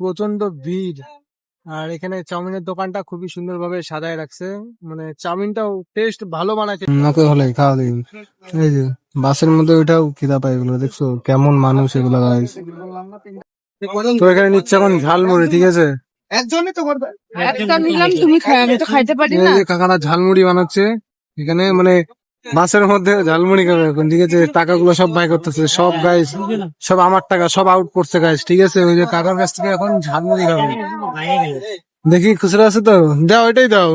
প্রচণ্ড ভিড়। আর এখানে চাউমিনের দোকানটা খুবই সুন্দর ভাবে সাজায় রাখছে। মানে চাউমিনটাও টেস্ট ভালো বানাইছে নাকে হলে খাওয়া দিন। এই যে বাসের মধ্যে ওইটাও খিদা পায় এগুলো দেখছ? কেমন মানুষ এগুলো গাইস তো এখানে নিচ্ছে এখন ঝালমুড়ি ঠিক আছে? একটা নিলাম তুমি খাই আমি তো খাইতে পারি এই না যে কাকারা ঝালমুড়ি বানাচ্ছে। এখানে মানে বাসের মধ্যে ঝালমুড়ি খাবে এখন ঠিক আছে? টাকাগুলো সব বাই করতেছে সব গাইস সব আমার টাকা সব আউট করছে গাইস ঠিক আছে? ওই যে কাকার কাছ থেকে এখন ঝালমুড়ি খাবে। দেখি খুচরা আছে তো? দাও এটাই দাও।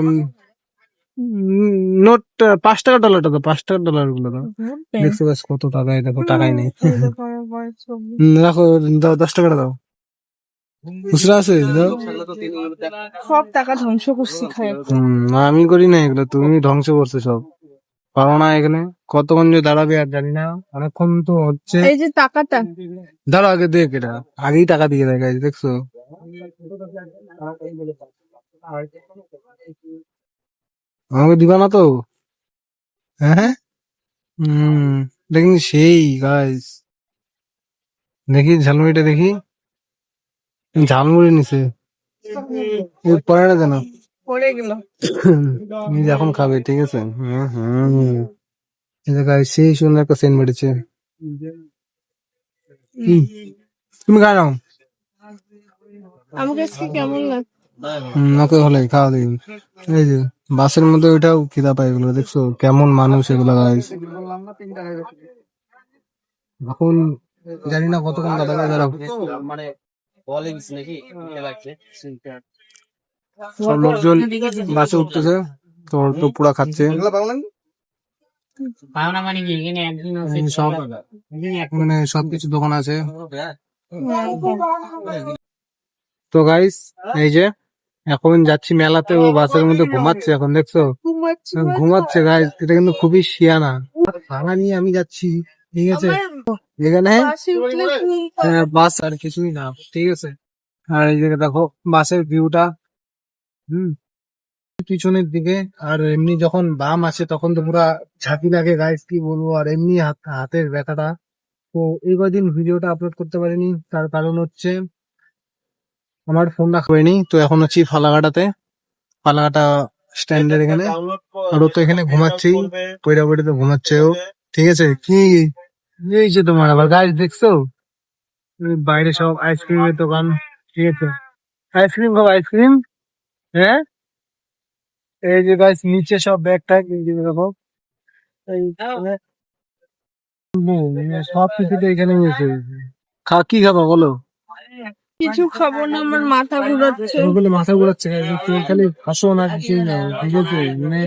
নোট পাঁচ টাকা ডলারটা তো পাঁচ টাকা ডলারগুলো দাও। দেখছ গাছ কত টাকায় দেখো টাকাই নেই। রাখো দাও দশ টাকাটা দাও। খুচরা আছে? দাও। সব টাকা ধ্বংস করছি আমি করি না এগুলো তুমি ধ্বংস করছ সব। পারো না এখানে। কতক্ষণ যে দাঁড়াবে আর জানি না। অনেকক্ষণ তো হচ্ছে। এই যে টাকাটা। দাঁড়া আগে দেখ এটা। আগেই টাকা দিয়ে দেয় guys, দেখছ? আমাকে দিবা না তো? হ্যাঁ হম দেখি সেই গাইস দেখি ঝালমুড়িটা দেখি। ঝালমুড়ি নিছে। পরে না জানো? পড়ে গেল। এখন খাবে ঠিক আছে? সেই সুন্দর একটা সেন্ট মেরেছে। তুমি খাই নাও। আমার কাছে কেমন লাগে ওকে হলে খাওয়া দিন। এই যে বাসের মধ্যে ওইটাও খিদা পায় এগুলো দেখছ? কেমন মানুষ এগুলো গাইস এখন জানি না কতক্ষণ দাঁড়াবে দাঁড়াবো সব লোকজন বাসে উঠতেছে তো তো পুরা খাচ্ছে। সব মানে সবকিছু দোকান আছে। তো গাইস এই যে এখন যাচ্ছি মেলাতে ও বাসের মধ্যে ঘুমাচ্ছে এখন দেখছ? ঘুমাচ্ছে গাইস এটা কিন্তু খুবই শিয়ানা। ভাঙা নিয়ে আমি যাচ্ছি ঠিক আছে? এখানে বাসে। হ্যাঁ, বাস আর কিছুই না ঠিক আছে? আর এই জায়গায় দেখো বাসের ভিউটা হুম। পিছনের দিকে আর এমনি যখন বাম আছে তখন তো পুরা ঝাঁকি লাগে গাইস কি বলব? আর এমনি হাত হাতের ব্যথাটা। তো এই কদিন ভিডিওটা আপলোড করতে পারিনি তার কারণ হচ্ছে আমার ফোন ফোনটা হয়নি। তো এখন হচ্ছি ফালাকাটাতে ফালাকাটা স্ট্যান্ডের এখানে। আর ও তো এখানে ঘুমাচ্ছি। পয়রা পয়রা ঘুমাচ্ছে ও। ঠিক আছে। কি? এই যে তোমার আবার গাছ দেখছ? বাইরে সব আইসক্রিমের দোকান। ঠিক আছে। আইসক্রিম খাব আইসক্রিম হ্যাঁ? এই যে গাছ নিচে সব ব্যাগ ট্যাগ দেখো। সব কিছুতে এখানে রয়েছে। খা কি খাবা বলো? কিছু খাব না আমার মাথা ঘুরাচ্ছে। ওগুলো মাথা ঘুরাচ্ছে তুমি খালি হাসো না কিছু না ঠিক আছে? মানে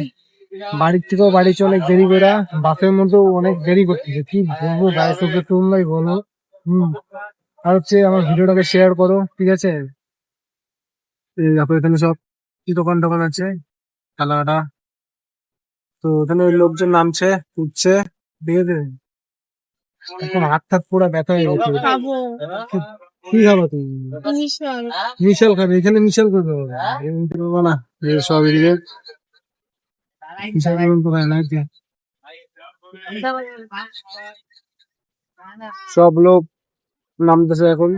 বাড়ির থেকেও বাড়ি চলে অনেক দেরি করে বাসের মধ্যেও অনেক দেরি করতেছে। কি বলব গায়ে চোখে তোমরাই বলো। হম। আর হচ্ছে আমার ভিডিওটাকে শেয়ার করো ঠিক আছে? এই দেখো এখানে সব কি দোকান টোকান আছে? কালাকাটা তো এখানে লোকজন নামছে উঠছে ঠিক আছে এখন হাত থাক পুরো ব্যথা হয়ে গেছে। কি খাব তুমি? মিশাল। খাবে এখানে মিশাল করবে না। সব এদিকে। মিশাল করবেন না সব লোক নামতেছে এখন।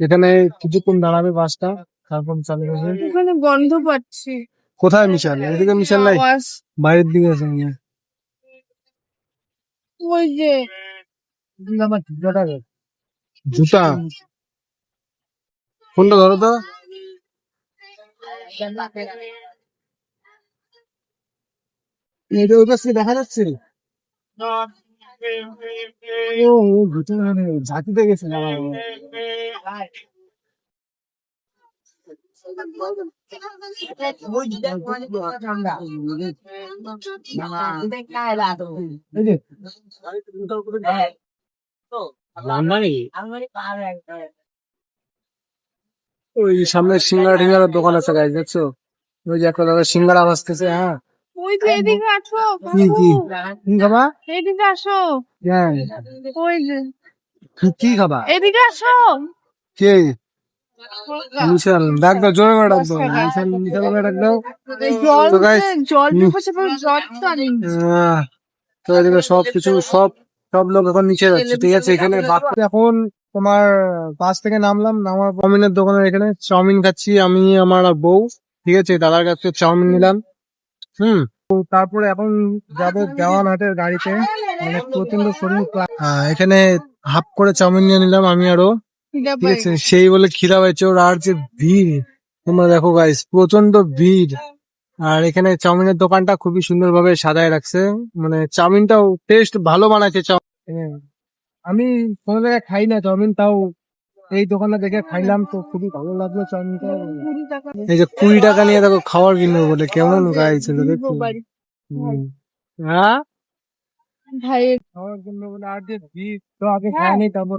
এখানে কিছুক্ষণ দাঁড়াবে বাসটা। তারপর চালু ওখানে গন্ধ পাচ্ছি। কোথায় মিশাল? এদিকে মিশাল নাই? বাইরের দিকে আছে ওই যে জুতা? ফোনটা ধরো তো। এটা ওই পাশে দেখা যাচ্ছে? ও ঘুরতে মানে ঝাঁকিতে গেছে ওই সামনে সিঙ্গারা টিঙ্গারার দোকান আছে গাইজ দেখছ ওই যে একটা দাদা সিঙ্গারা বাজতেছে হ্যাঁ ওই যে এদিকে আসো কি কি কি খাবা এদিকে আসো হ্যাঁ ওই যে কি- কি খাবা? এদিকে আসো। কে? মিশাল ডাক দাও জোরে করে ডাক দাও মিশাল মিশাল করে ডাক দাও তো যে- জল পিপাসা পেলে জল তো তো এদিকে সব কিছু সব সব লোক এখন নিচে যাচ্ছে ঠিক আছে এখানে এখন তোমার বাস থেকে নামলাম নামার চাউমিনের দোকানের এখানে চাউমিন খাচ্ছি আমি আমার বউ ঠিক আছে দাদার কাছে চাউমিন নিলাম হুম। তারপরে এখন যাব দেওয়ানহাটের গাড়িতে মানে প্রচণ্ড শরীর এখানে হাফ করে চাউমিন নিয়ে নিলাম আমি আরও ঠিক আছে সেই বলে খিদা পাইছে। ওর আর যে ভিড় তোমরা দেখো গাইস প্রচণ্ড ভিড়। আর এখানে চাউমিনের দোকানটা খুবই সুন্দরভাবে সাজায় রাখছে। মানে চাউমিনটাও টেস্ট ভালো বানাচ্ছে চাউমিন আমি কোনো জায়গায় খাই না চাউমিন তাও এই দোকানে দেখে খাইলাম তো খুবই ভালো লাগল চাউমিনটা। এই যে কুড়ি টাকা নিয়ে দেখো খাবার কিনবো বলে কেমন গাইছে দেখো। হ্যাঁ? ভাই খাবার কিনবো বলে আর যে ভিড় তো আগে খাইনি তারপর